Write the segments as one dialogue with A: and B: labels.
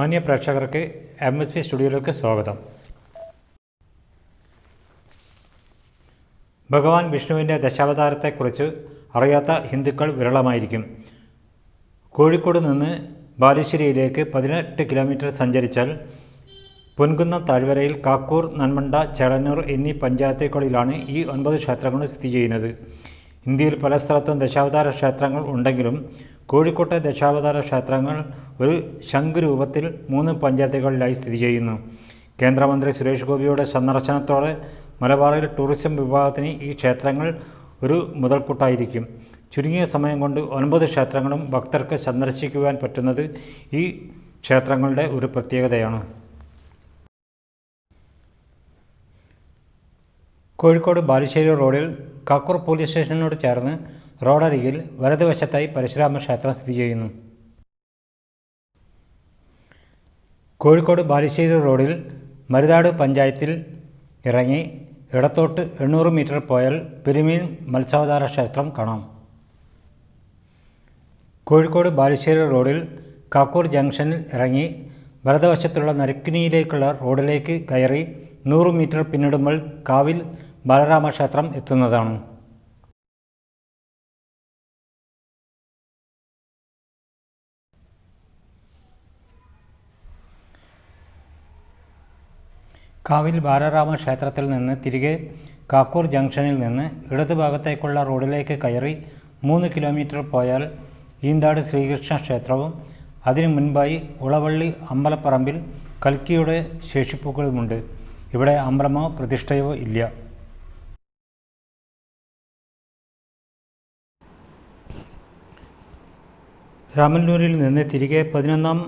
A: മാന്യ പ്രേക്ഷകർക്ക് M S P സ്റ്റുഡിയോയിലേക്ക് സ്വാഗതം. ഭഗവാൻ വിഷ്ണുവിന്റെ ദശാവതാരത്തെക്കുറിച്ച് അറിയാത്ത ഹിന്ദുക്കൾ വിരളമായിരിക്കും. കോഴിക്കോട് നിന്ന് ബാലുശ്ശേരിയിലേക്ക് പതിനെട്ട് കിലോമീറ്റർ സഞ്ചരിച്ചാൽ പൊൻകുന്നം താഴ്വരയിൽ കാക്കൂർ നന്മണ്ട ചേളന്നൂർ എന്നീ പഞ്ചായത്തുകളിലാണ് ഈ ഒൻപത് ക്ഷേത്രങ്ങൾ സ്ഥിതി ചെയ്യുന്നത്. ഇന്ത്യയിൽ പല സ്ഥലത്തും ദശാവതാര ക്ഷേത്രങ്ങൾ ഉണ്ടെങ്കിലും കോഴിക്കോട്ടെ ദശാവതാര ക്ഷേത്രങ്ങൾ ഒരു ശംഖ് രൂപത്തിൽ മൂന്ന് പഞ്ചായത്തുകളിലായി സ്ഥിതി ചെയ്യുന്നു. കേന്ദ്രമന്ത്രി സുരേഷ് ഗോപിയുടെ സന്ദർശനത്തോടെ മലബാറിൽ ടൂറിസം വിഭാഗത്തിന് ഈ ക്ഷേത്രങ്ങൾ ഒരു മുതൽക്കൂട്ടായിരിക്കും. ചുരുങ്ങിയ സമയം കൊണ്ട് ഒൻപത് ക്ഷേത്രങ്ങളും ഭക്തർക്ക് സന്ദർശിക്കുവാൻ പറ്റുന്നത് ഈ ക്ഷേത്രങ്ങളുടെ ഒരു പ്രത്യേകതയാണ്. കോഴിക്കോട് ബാലുശ്ശേരി റോഡിൽ കാക്കൂർ പോലീസ് സ്റ്റേഷനോട് ചേർന്ന് റോഡരികിൽ വലതുവശത്തായി പരശുരാമ ക്ഷേത്രം സ്ഥിതി ചെയ്യുന്നു. കോഴിക്കോട് ബാലുശ്ശേരി റോഡിൽ മരുതാട് പഞ്ചായത്തിൽ ഇറങ്ങി ഇടത്തോട്ട് എണ്ണൂറ് മീറ്റർ പോയാൽ പെരുമീൻ മത്സ്യാവതാര ക്ഷേത്രം കാണാം. കോഴിക്കോട് ബാലുശ്ശേരി റോഡിൽ കാക്കൂർ ജംഗ്ഷനിൽ ഇറങ്ങി വലതുവശത്തുള്ള നരക്കിനിയിലേക്കുള്ള റോഡിലേക്ക് കയറി നൂറ് മീറ്റർ പിന്നിടുമ്പോൾ കാവിൽ ബാലരാമ ക്ഷേത്രം എത്തുന്നതാണ്. കാവിൽ ബാലരാമ ക്ഷേത്രത്തിൽ നിന്ന് തിരികെ കാക്കൂർ ജംഗ്ഷനിൽ നിന്ന് ഇടതുഭാഗത്തേക്കുള്ള റോഡിലേക്ക് കയറി മൂന്ന് കിലോമീറ്റർ പോയാൽ ഈന്താട് ശ്രീകൃഷ്ണ ക്ഷേത്രവും അതിനു മുൻപായി ഉളവള്ളി അമ്പലപ്പറമ്പിൽ കൽക്കിയുടെ ശേഷിപ്പുകളുമുണ്ട്. ഇവിടെ അമ്പലമോ പ്രതിഷ്ഠയോ ഇല്ല. രാമന്നൂരിൽ നിന്ന് തിരികെ പതിനൊന്നാം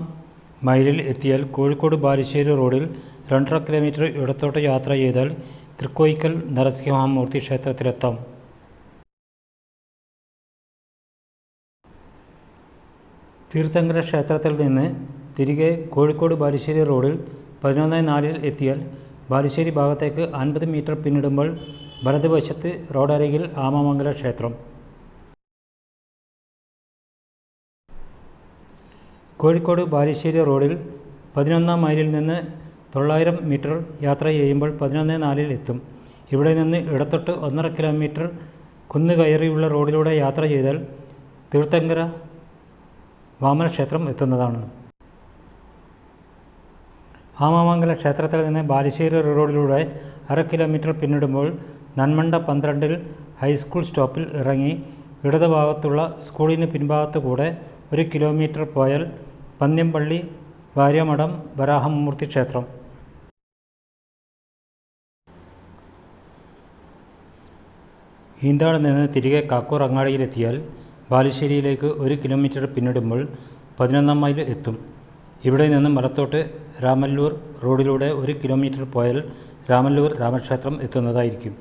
A: മൈലിൽ എത്തിയാൽ കോഴിക്കോട് ബാലുശ്ശേരി റോഡിൽ രണ്ടര കിലോമീറ്റർ ഇടത്തോട്ട് യാത്ര ചെയ്താൽ തൃക്കോയിക്കൽ നരസിംഹമൂർത്തി ക്ഷേത്രത്തിലെത്താം. തീർത്ഥങ്കര ക്ഷേത്രത്തിൽ നിന്ന് തിരികെ കോഴിക്കോട് ബാലുശ്ശേരി റോഡിൽ പതിനൊന്ന് നാലിൽ എത്തിയാൽ ബാലുശ്ശേരി ഭാഗത്തേക്ക് അൻപത് മീറ്റർ പിന്നിടുമ്പോൾ വലതുവശത്ത് റോഡരികിൽ ആമമംഗല ക്ഷേത്രം. കോഴിക്കോട് ബാലുശ്ശേരി റോഡിൽ പതിനൊന്നാം മൈലിൽ നിന്ന് തൊള്ളായിരം മീറ്റർ യാത്ര ചെയ്യുമ്പോൾ പതിനൊന്ന് നാലിൽ എത്തും. ഇവിടെ നിന്ന് ഇടത്തോട്ട് ഒന്നര കിലോമീറ്റർ കുന്ന് കയറിയുള്ള റോഡിലൂടെ യാത്ര ചെയ്താൽ തീർത്ഥങ്കര വാമനക്ഷേത്രം എത്തുന്നതാണ്. ആമാമംഗല ക്ഷേത്രത്തിൽ നിന്ന് ബാലുശ്ശേരി റോഡിലൂടെ അര കിലോമീറ്റർ പിന്നിടുമ്പോൾ നന്മണ്ട പന്ത്രണ്ടിൽ ഹൈസ്കൂൾ സ്റ്റോപ്പിൽ ഇറങ്ങി ഇടതുഭാഗത്തുള്ള സ്കൂളിന് പിൻഭാഗത്തു കൂടെ ഒരു കിലോമീറ്റർ പോയാൽ പന്ന്യംപള്ളി ഭാര്യമഠം വരാഹമൂർത്തി ക്ഷേത്രം. ഈന്താട് നിന്ന് തിരികെ കാക്കൂർ അങ്ങാടിയിലെത്തിയാൽ ബാലുശ്ശേരിയിലേക്ക് ഒരു കിലോമീറ്റർ പിന്നിടുമ്പോൾ പതിനൊന്നാം മൈൽ എത്തും. ഇവിടെ നിന്ന് മലത്തോട്ട് രാമല്ലൂർ റോഡിലൂടെ ഒരു കിലോമീറ്റർ പോയാൽ രാമല്ലൂർ രാമക്ഷേത്രം എത്തുന്നതായിരിക്കും.